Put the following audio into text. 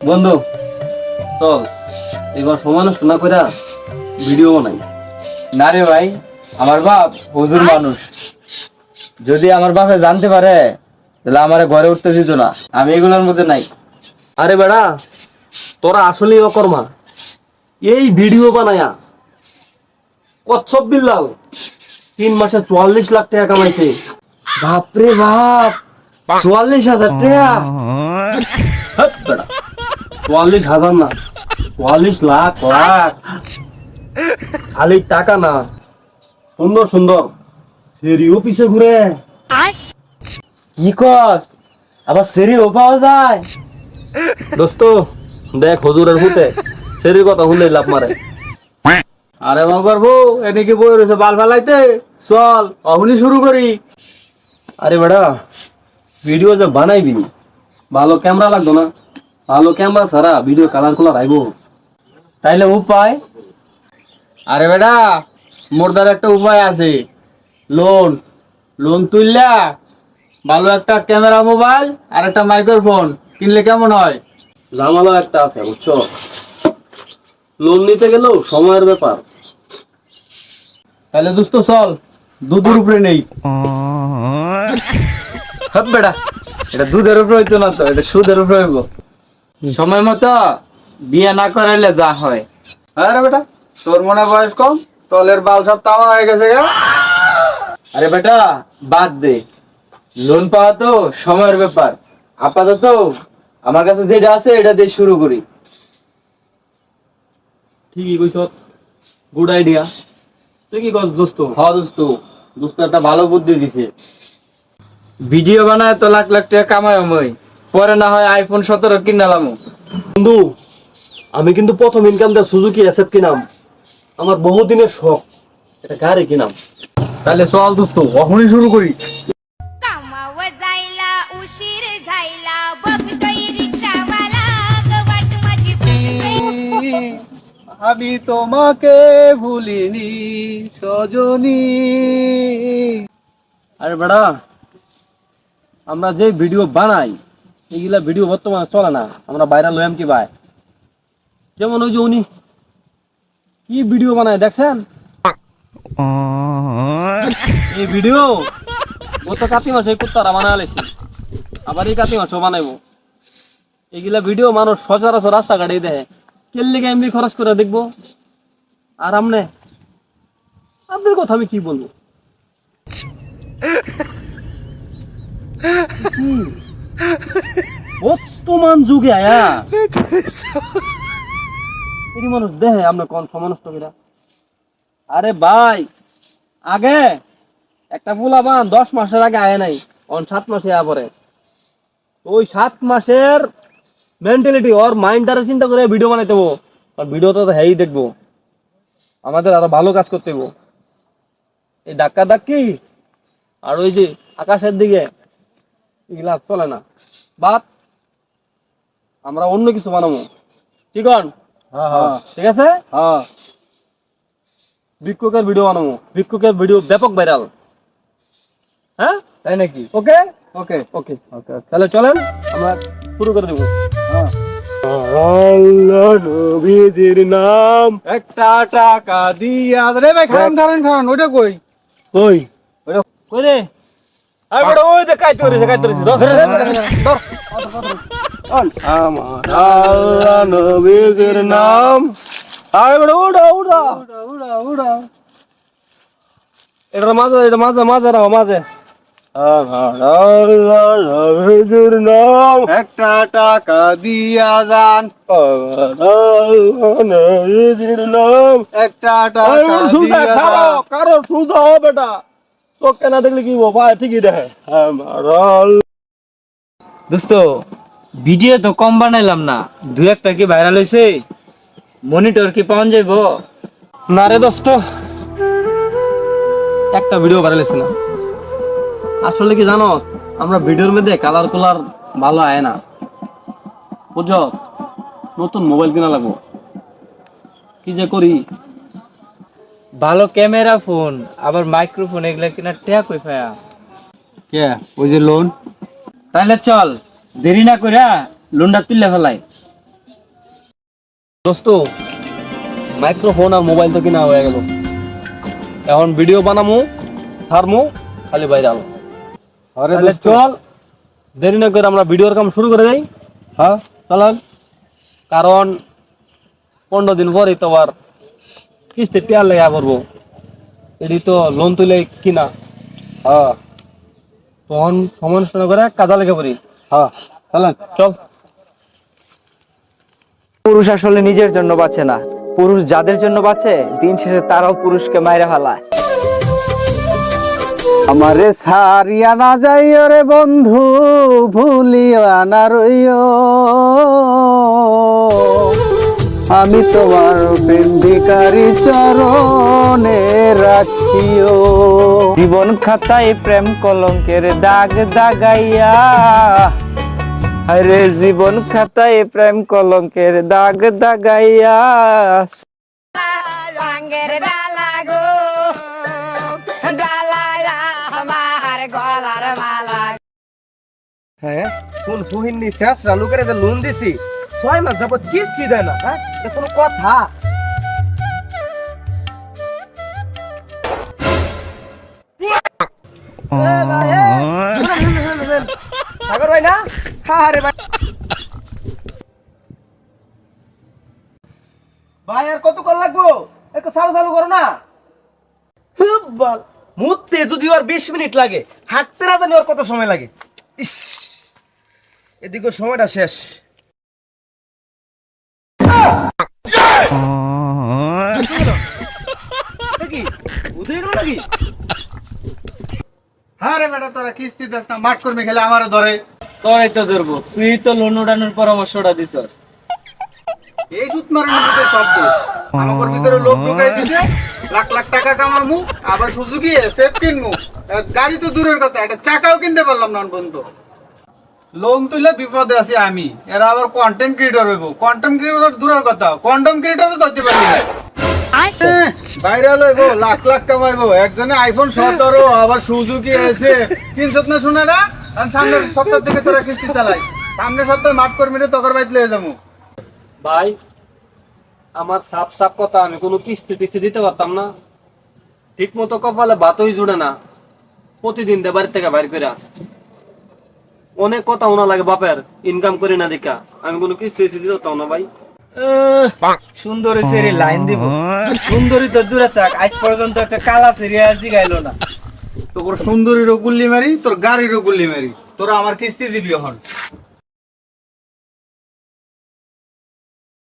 বন্ধু চল এবার সময় নষ্ট না করে ভিডিও বানাই। না রে ভাই আমার বাপ হুজুর মানুষ। যদি আমার বাপে জানতে পারে তাহলে আমার ঘরে উঠতে দিত না। আমি এগুলোর মধ্যে নাই। আরে বেড়া তোরা আসলেই অকর্মা। এই ভিডিও বানায়া কচ্ছপ বিল্লাল তিন মাসে চুয়াল্লিশ লাখ টাকা কামাইছে। বাপরে বাপ চুয়াল্লিশ হাজার টাকা? বেড়া। চুয়াল্লিশ হাজার না। চুয়াল্লিশ লাখ লাখ। খালি টাকা না। সুন্দর সুন্দর। সেরিও পিছে ঘুরে। কি কস? আবার সেরিও পাওয়া যায়। দোস্ত, দেখ হজুরের ভূতে। সেরির কথা শুনলে লাভ মারে। আরে বাবার বউ এনেকে বই রয়েছে বাল ফালাইতে? চল, অহনি শুরু করি। আরে বেড়া ভিডিও যে বানাইবি ভালো ক্যামেরা লাগতো না। ভালো ক্যামেরা ছাড়া ভিডিও কালার কুলার আইব। তাইলে উপায়? আরে বেটা মোরদার একটা উপায় আছে। লোন লোন তুললা ভালো একটা ক্যামেরা মোবাইল আর একটা মাইক্রোফোন কিনলে কেমন হয়? জামালা একটা আছে বুঝছ? লোন নিতে গেলেও সময়ের ব্যাপার। তাহলে দোস্ত চল দুধের উপরে নেই। হ্যাঁ বেটা এটা দুধের উপরে হইতো না তো এটা সুদের উপরে হইব। সময় মতো বিয়ে না করাইলে যা হয়। আরে বেটা তোর মনে বয়স কম? তলের বাল সব তামা হয়ে গেছে গা। আরে বেটা বাদ দে। লোন পাওয়া তো সময়ের ব্যাপার। আপাতত আমার কাছে যেটা আছে এটা দিয়ে শুরু করি। ঠিকই কইছ। গুড আইডিয়া তুই কি কর দোস্ত? হ দোস্ত। দোস্ত একটা ভালো বুদ্ধি দিছে। ভিডিও বানায় তো লাখ লাখ টাকা কামাই মই। পরে না হয় আইফোন সতেরো কিনালাম বন্ধু আমি কিন্তু প্রথম ইনকাম দেওয়া সুজুকি অ্যাসেপ কিনাম। আমার বহুদিনের শখ এটা গাড়ি কিনাম। তাহলে চল দোস্ত কখনই শুরু করি। আমি তোমাকে ভুলিনি সজনী। আরে বেড়া আমরা যে ভিডিও বানাই এইগুলা ভিডিও বর্তমানে চলে না। আমরা বাইরে লয়াম কি ভাই? যেমন ওই যে উনি কি ভিডিও বানায় দেখছেন? এই ভিডিও ও তো কাতি মাছ এই কুত্তারা বানায় আবার এই কাতি মাছও বানাইবো। এইগুলা ভিডিও মানুষ সচরাচর রাস্তাঘাটে দেয় কেল্লিকে এমনি খরচ করে দেখব? আর আমনে আপনার কথা আমি কি বলব? বর্তমান যুগে আয়া। এই মানুষ দেহে আমরা কোন সমনষ্ট কিনা আরে ভাই, আগে একটা ফুলাবান দশ মাসের আগে আয় নাই অন সাত মাসে আয়া পরে ওই সাত মাসের মেন্টালিটি ওর মাইন্ড দ্বারা চিন্তা করে ভিডিও বানাইতে আর ভিডিও তো হ্যাঁ দেখব। আমাদের আরও ভালো কাজ করতে এই ধাক্কা ধাক্কি, আর ওই যে আকাশের দিকে এগুলা চলে না। বাদ আমরা অন্য কিছু বানাবো। ঠিক আছে ঠিক আছে? হ্যাঁ। ভিক্ষুকের ভিডিও বানাবো। ভিক্ষুকের ভিডিও ব্যাপক ভাইরাল হ্যাঁ? তাই নাকি? ওকে? ওকে। ওকে। তাহলে চলেন আমরা শুরু করে দেবো। হ্যাঁ। আল্লাহ নাম। একটা টাকা দিয়া রে ভাই খান খান খান ওটা কই? কই? ওটা কই রে? ওই দে কাই তোরে কাই তোরে ধর। ধর আমার আল্লাহ নবীজির নাম। বড় উড়া উড়া। উড়া উড়া উড়া। এটা মাঝে এটা মাঝে মাঝে রাখো মাঝে। আমার আল্লাহ নবীজির নাম। একটা টাকা দিয়া যান। নাম। একটা টাকা কারও সুজা হবে বেটা তোকে না দেখলে কি ভাই ঠিকই দেখে। দোস্ত ভিডিও তো কম বানাইলাম না। দু একটা কি ভাইরাল হয়েছে মনিটর কি পাওয়া যাইবো? না রে দোস্ত। একটা ভিডিও বানাইছে না। আসলে কি জানো আমরা ভিডিওর মধ্যে কালার কুলার ভালো আয় না। বুঝছ? নতুন মোবাইল কিনা লাগবো। কি যে করি? ভালো ক্যামেরা ফোন আবার মাইক্রোফোন এগুলা কিনা টেয়া কই ফায়া? কে? ওই যে লোন তাহলে চল দেরি না কইরা লোনটা তুললে ফেলাই। দোস্ত মাইক্রোফোন আর মোবাইল তো কিনা হয়ে গেল। এখন ভিডিও বানামু ছাড়মু খালি বাইরে আলো আরে তাহলে চল। দেরি না করে আমরা ভিডিওর কাম শুরু করে দেই। হ্যাঁ চালান। কারণ পনেরো দিন পরেই তো আবার কিস্তি টেয়ার লেগা করব এটি তো লোন তুলে কিনা। হ্যাঁ। তখন সমালোচনা করে কাজা লেগে পড়ি। হ্যাঁ চালান চল। পুরুষ আসলে নিজের জন্য বাঁচে না। পুরুষ যাদের জন্য বাঁচে দিন শেষে তারাও পুরুষকে মাইরা ফেলায়। আমারে সারিয়া না যাইও রে বন্ধু ভুলিও না রইও। আমি তোমার প্রেম ভিকারি চরণে রাখিও। জীবন খাতায় প্রেম কলঙ্কের দাগ দাগাইয়া আরে জীবন খাতায় প্রেম কলঙ্কের দাগ দাগাইয়া। হ্যাঁ কোন ফুহিনী শেষ রালু করে লোন দিছি ছয় মাস যাবত কিস্তি দেয় না হ্যাঁ? কোনো কথা। ভাই, এ, শুনেন, শুনেন, শুনেন। সাগর ভাই না? হ্যাঁ রে ভাই। ভাই আর কত কর লাগবো? একটু চালু চালু করো না। বল। যদি ওর বিশ মিনিট লাগে হাঁটতে না জানি ওর কত সময় লাগে। ইস এদিকে সময়টা শেষ। নাকি উদয় গেল নাকি রে বেটা তোরা কিস্তি দেস না মাঠ করবি খেলে আমারও ধরে। তোরাই তো ধরবো তুই তো লোন উড়ানোর পরামর্শটা দিছস। এই সুত মারানোর ভিতরে সব দোষ। আমার ভিতরে লোক ঢুকাই দিছে লাখ লাখ টাকা কামামু আবার সুজুকি কিনমু। গাড়ি তো দূরের কথা একটা চাকাও কিনতে পারলাম না বন্ধু। লোন তুলে বিপদে আছি আমি। এরা আবার কন্টেন্ট ক্রিয়েটর হইব। কন্টেন্ট ক্রিয়েটর দূরের কথা। কন্টেন্ট ক্রিয়েটর তো ধরতে পারলি না। ভাইরাল হইব লাখ লাখ কামাইবো। একজনে আইফোন সতেরো আবার সুজুকি এসে তিনশো না শুনে না? আর সামনের সপ্তাহ থেকে তোরা কিস্তি চালাইস সামনের সপ্তাহে মাঠ কর্মীরা তকর বাইতে লয়ে যাব। ভাই আমার সাপ সাপ কথা আমি কোনো কিস্তি টিস্তি দিতে পারতাম না। ঠিক মতো কপালে ভাতই জুড়ে না। প্রতিদিন দে বাড়ি থেকে বাইর করে অনেক কথা ওনা লাগে বাপের ইনকাম করি না দেখা। আমি কোনো কিস্তি চেয়েছি দিতে পারতাম না ভাই? সুন্দরী সেরি লাইন দিব। সুন্দরী তো দূরে থাক আজ পর্যন্ত একটা কালা সেরি আজি গাইলো না। তোর সুন্দরীরও গুল্লি মারি তোর গাড়িরও গুল্লি মারি। তোরা আমার কিস্তি দিবি এখন।